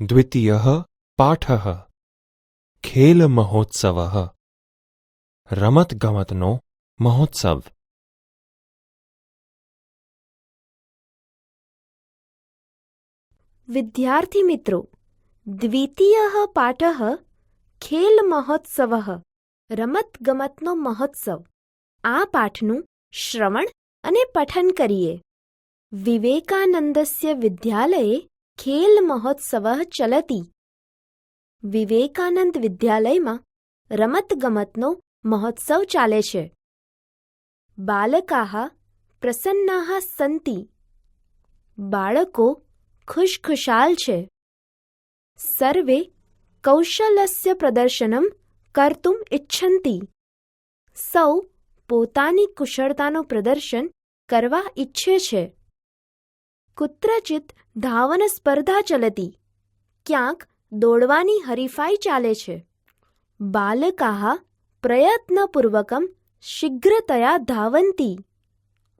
દ્વિતીયः ખેલ ખેલમહોત્સવः રમતગમતનો મહોત્સવ. વિદ્યાર્થી મિત્રો, દ્વિતીય પાઠ ખેલ મહોત્સવ. રમતગમતનો મહોત્સવ. આ પાઠનું શ્રવણ અને પઠન કરીએ. વિવેકાનંદસ્ય વિદ્યાલયે ખેલ મહોત્સવ ચલતી. વિવેકાનંદ વિદ્યાલયમાં રમતગમતનો મહોત્સવ ચાલે છે. બાલકા પ્રસન્ના સંતિ. બાળકો ખુશખુશાલ છે. સર્વે કૌશલસ્ય પ્રદર્શનમ કર્તુમ ઇચ્છન્તિ સૌ પોતાની કુશળતાનું પ્રદર્શન કરવા ઈચ્છે છે. કુત્રચિત ધાવન સ્પર્ધા ચલતી. ક્યાંક દોડવાની હરીફાઈ ચાલે છે. બાલકાહ પ્રયત્નપૂર્વકમ શીઘ્રતયા ધાવંતી.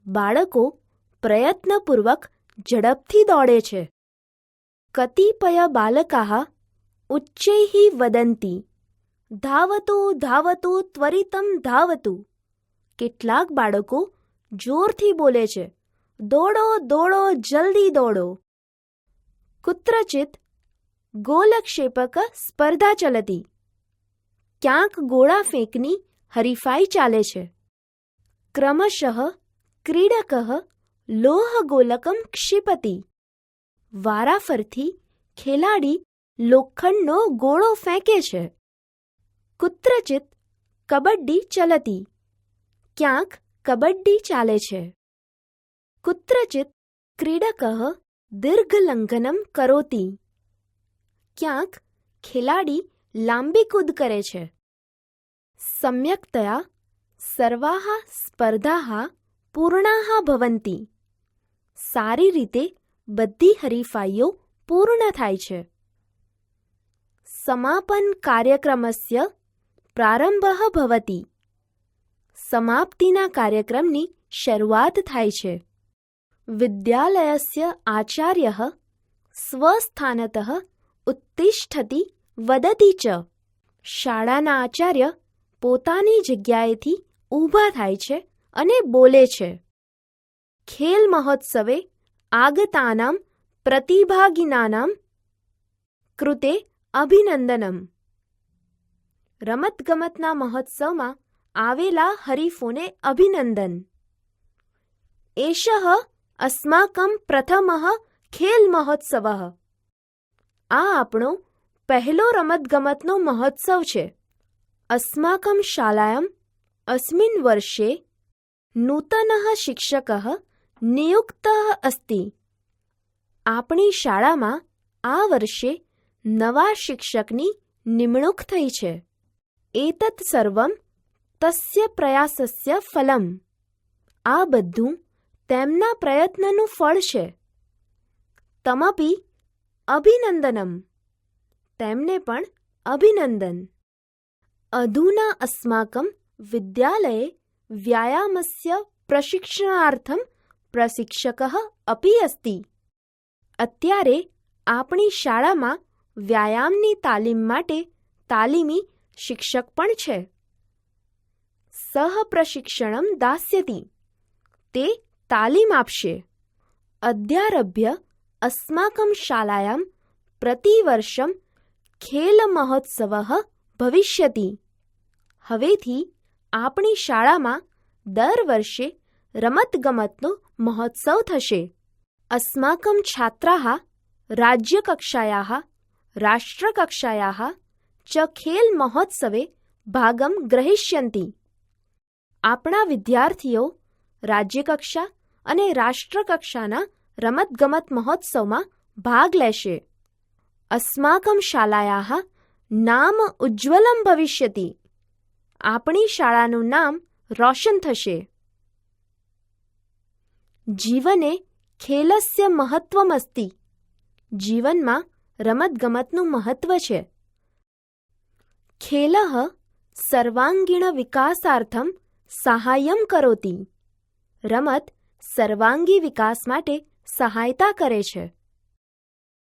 બાળકો પ્રયત્નપૂર્વક ઝડપથી દોડે છે. કતિપય બાલકાહ ઉચ્ચૈ વદંતી. ધાવતુ, ધાવતો, ત્વરિતમ ધાવતું. કેટલાક બાળકો જોરથી બોલે છે. દોડો દોડો, જલ્દી દોડો. કુત્રચિત ગોલક્ષેપક સ્પર્ધા ચલતી. ક્યાંક ગોળા ફેંકની હરીફાઈ ચાલે છે. ક્રમશઃ ક્રીડક લોહગોલકમ ક્ષિપતિ. વારાફરથી ખેલાડી લોખંડનો ગોળો ફેંકે છે. કુત્રચિત કબડ્ડી ચલતી. ક્યાંક કબડ્ડી ચાલે છે. કુત્રચિત ક્રીડક દીર્ઘલંઘનમ કરોતી ક્યાંક ખેલાડી લાંબી કૂદ કરે છે સમ્યક્તયા સર્વા સ્પર્ધા પૂર્ણા ભવંતી સારી રીતે બધી હરીફાઈઓ પૂર્ણ થાય છે સમાપન કાર્યક્રમસ્ય પ્રારંભ ભવતિ સમાપ્તિના કાર્યક્રમની શરૂઆત થાય છે વિદ્યાલયસ્ય આચાર્ય स्वस्थानतः ઉત્તિષ્ઠતી વદતી ચ શાળાના આચાર્ય પોતાની જગ્યાએથી ઊભા થાય છે અને બોલે છે ખેલ મહોત્સવે આગતાનામ પ્રતિભાગિનાનામ કૃતે અભિનંદનમ રમતગમતના મહોત્સવમાં આવેલા હરીફોને અભિનંદન એષઃ અસ્માકં પ્રથમઃ ખેલ મહોત્સવ આ આપણો પહેલો રમતગમતનો મહોત્સવ છે અસ્માકમ શાલાયામ અસ્મિન વર્ષે નૂતન શિક્ષક નિયુક્ત અસ્તિ આપણી શાળામાં આ વર્ષે નવા શિક્ષકની નિમણૂક થઈ છે એતત સર્વમ તસ્ય પ્રયાસસ્ય ફલમ આ બધું તેમના પ્રયત્નનું ફળ છે. તમપી અભિનંદનમ. તેમને પણ અભિનંદન. અધુના અસ્માકં વિદ્યાલયે વ્યાયામસ્ય પ્રશિક્ષણાર્થમ પ્રશિક્ષક અપી અસ્તિ. અત્યારે આપણી શાળામાં વ્યાયામની તાલીમ માટે તાલીમી શિક્ષક પણ છે. સહ પ્રશિક્ષણમ દાસ્યતી. તે તાલીમ આપશે. અદ્યારભ્ય અસ્માકં શાલાયામ પ્રતિવર્ષમ ખેલ મહોત્સવ ભવિષ્યતિ. હવેથી આપણી શાળામાં દર વર્ષે રમતગમતનો મહોત્સવ થશે. અસ્માકં છાત્રા રાજ્યકક્ષાયા રાષ્ટ્રકક્ષાયા ચ ખેલ મહોત્સવે ભાગમ ગ્રહિષ્યન્તિ આપણા વિદ્યાર્થીઓ રાજ્યકક્ષા અને રાષ્ટ્રકક્ષાના રમતગમત મહોત્સવમાં ભાગ લેશે. અસ્માકં શાલાયા નામ ઉજ્જવલમ ભવિષ્યતિ. આપણી શાળાનું નામ રોશન થશે. જીવને ખેલસ્ય મહત્વમસ્તિ. જીવનમાં રમતગમતનું મહત્વ છે. ખેલ સર્વાંગીણ વિકાસાર્થમ સહાયમ કરોતી. રમત સર્વાંગી વિકાસ માટે સહાયતા કરે છે.